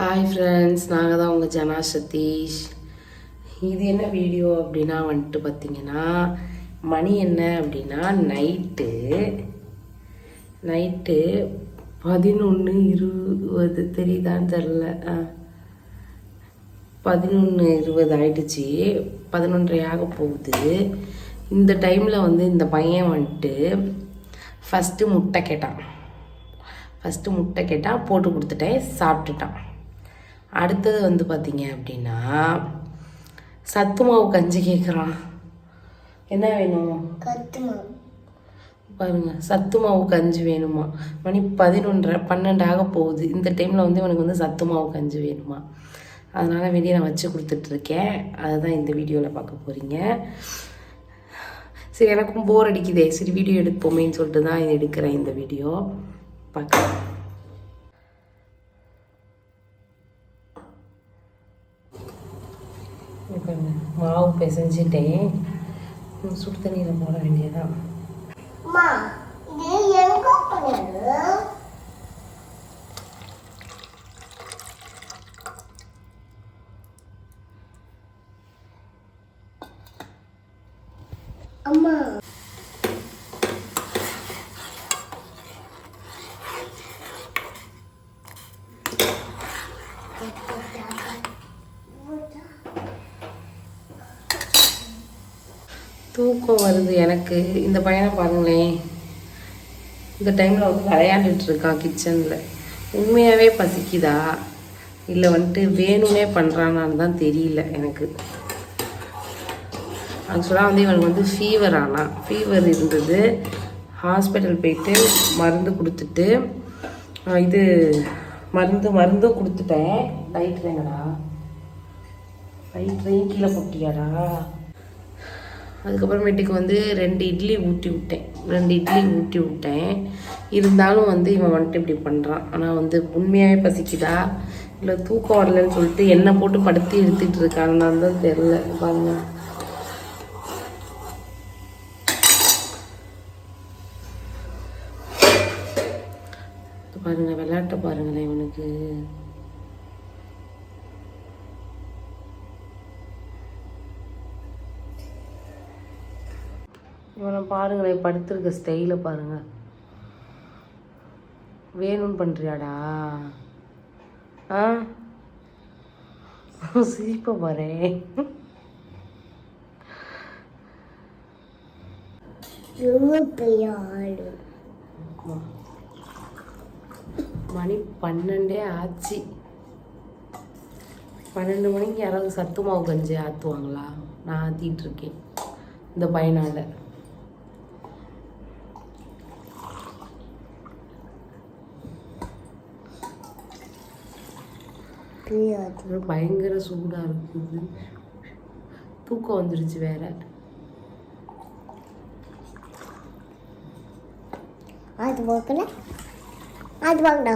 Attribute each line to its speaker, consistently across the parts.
Speaker 1: Hi friends நாங்கள் தான் உங்கள் ஜனா சதீஷ். இது என்ன வீடியோ அப்படின்னா வந்துட்டு பார்த்தீங்கன்னா மணி என்ன அப்படின்னா நைட்டு நைட்டு பதினொன்று இருபது தெரியுதான்னு தெரில பதினொன்று இருபது ஆயிடுச்சு. பதினொன்றரை ஆக போகுது. இந்த டைமில் வந்து இந்த பையன் வந்துட்டு ஃபஸ்ட்டு முட்டை கேட்டான். ஃபஸ்ட்டு முட்டை கேட்டால் போட்டு கொடுத்துட்டேன் சாப்பிட்டுட்டான். அடுத்தது வந்து பார்த்தீங்க அப்படின்னா சத்து மாவு கஞ்சி கேட்குறான். என்ன வேணும்?
Speaker 2: கத்துமா
Speaker 1: பாருங்க சத்து மாவு கஞ்சி வேணுமா? மணி பதினொன்றரை பன்னெண்டு ஆக போகுது. இந்த டைமில் வந்து இவனுக்கு வந்து சத்து மாவு கஞ்சி வேணுமா? அதனால் வெளியே நான் வச்சு கொடுத்துட்ருக்கேன். அதுதான் இந்த வீடியோவில் பார்க்க போகிறீங்க சரி எனக்கும் போர் அடிக்குதே. சரி வீடியோ எடுப்போமேன்னு சொல்லிட்டு தான் எடுக்கிறேன் இந்த வீடியோ பார்க்கலாம் இங்க பாருங்க, மாவு பிசைஞ்சிட்டேன். சுடு தண்ணியில் போட வேண்டியதான் தூக்கம் வருது எனக்கு. இந்த பையனை பாருங்களேன். இந்த டைமில் வந்து விளையாண்டுட்டு இருக்கான் கிச்சனில் உண்மையாகவே பசிக்குதா? இல்லை வந்துட்டு வேணும்னே பண்ணுறானான்னு தான் தெரியல எனக்கு. ஆக்சுவலாக வந்து இவனுக்கு வந்து ஃபீவர் ஆனால் ஃபீவர் இருந்தது. ஹாஸ்பிட்டல் போயிட்டு மருந்து கொடுத்துட்டு இது மருந்து மருந்தும் கொடுத்துட்டேன். லைட் என்னடா லைட் கீழே போட்டியாடா? அதுக்கப்புறமேட்டுக்கு வந்து ரெண்டு இட்லி ஊட்டி விட்டேன். ரெண்டு இட்லி ஊட்டி விட்டேன். இருந்தாலும் வந்து இவன் வந்துட்டு இப்படி பண்ணுறான் ஆனால் வந்து உண்மையாகவே பசிக்குதா? இல்லை தூக்கம் வரலன்னு சொல்லிட்டு எண்ணெய் போட்டு படுத்தி எடுத்துகிட்டு இருக்காங்கன்னு தான் தெரில பாருங்க. பாருங்கள் விளையாட்ட பாருங்களேன் இவனுக்கு. இவனை பாருங்களேன் படுத்திருக்க ஸ்டைலை பாருங்க. வேணும்னு பண்ணுறியாடா ஆ? சிரிப்ப
Speaker 2: ஆளு
Speaker 1: மணி பன்னெண்டே ஆச்சு. பன்னெண்டு மணிக்கு யாராவது சத்து மாவு கஞ்சி ஆற்றுவாங்களா நான் ஆற்றிட்டு இருக்கேன். இந்த பையனால். அது பயங்கர சூடாக இருக்குது. தூக்கம் வந்துருச்சு வேற.
Speaker 2: அது பார்க்கல அது வாங்கடா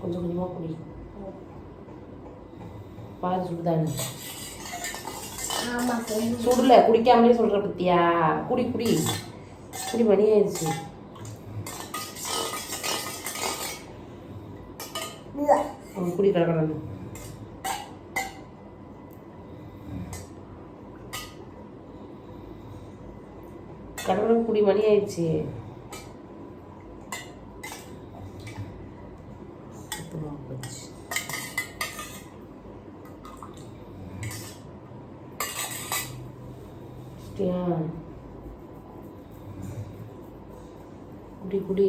Speaker 1: கொஞ்சம் கொஞ்சமாக குடி. பாரு சுடுதானு. சுடல குடிக்காமலே சொல்கிற பத்தியா? குடி குடி. குடி மணி ஆயிடுச்சு குடி கிடக்கணும் கடவுளும் குடி மணி ஆயிடுச்சு Yeah. போச்சு குடிச்சிட்டியா? குடி குடி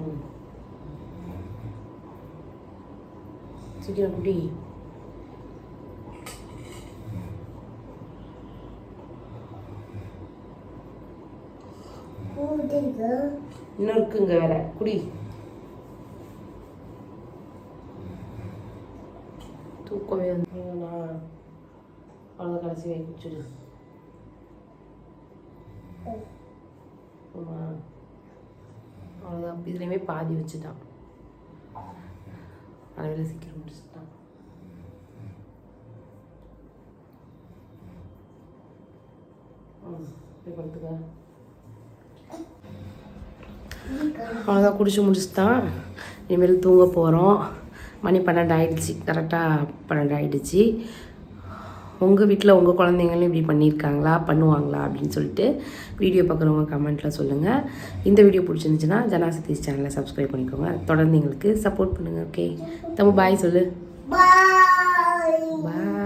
Speaker 1: ம். சீக்கிரம் குடி
Speaker 2: கூட்டிருக்கு
Speaker 1: இன்னும் இருக்குங்க வேற குடி தூக்கமே வந்து நான் அவ்வளோ கடைசி வாங்கி குடிச்சிடு. அவ்வளோதான் இதுலேயுமே பாதி வச்சுட்டான். அளவில் சீக்கிரம் முடிச்சுட்டான். அவ்வளோதான் குடிச்சு முடிச்சுட்டான். இனிமேல் தூங்க போகிறோம் மணி பன்னெண்டு ஆயிடுச்சு கரெக்டாக பன்னெண்டு ஆயிடுச்சு உங்கள் வீட்டில் உங்கள் குழந்தைங்களும் இப்படி பண்ணியிருக்காங்களா பண்ணுவாங்களா அப்படின்னு சொல்லிட்டு வீடியோ பார்க்குறவங்க கமெண்ட்டில் சொல்லுங்கள் இந்த வீடியோ பிடிச்சிருந்துச்சுன்னா ஜனா சதீஷ் சேனலை சப்ஸ்கிரைப் பண்ணிக்கோங்க. தொடர்ந்து எங்களுக்கு சப்போர்ட் பண்ணுங்கள் ஓகே தம்பு பாய் சொல்லு.
Speaker 2: பாய்
Speaker 1: பாய்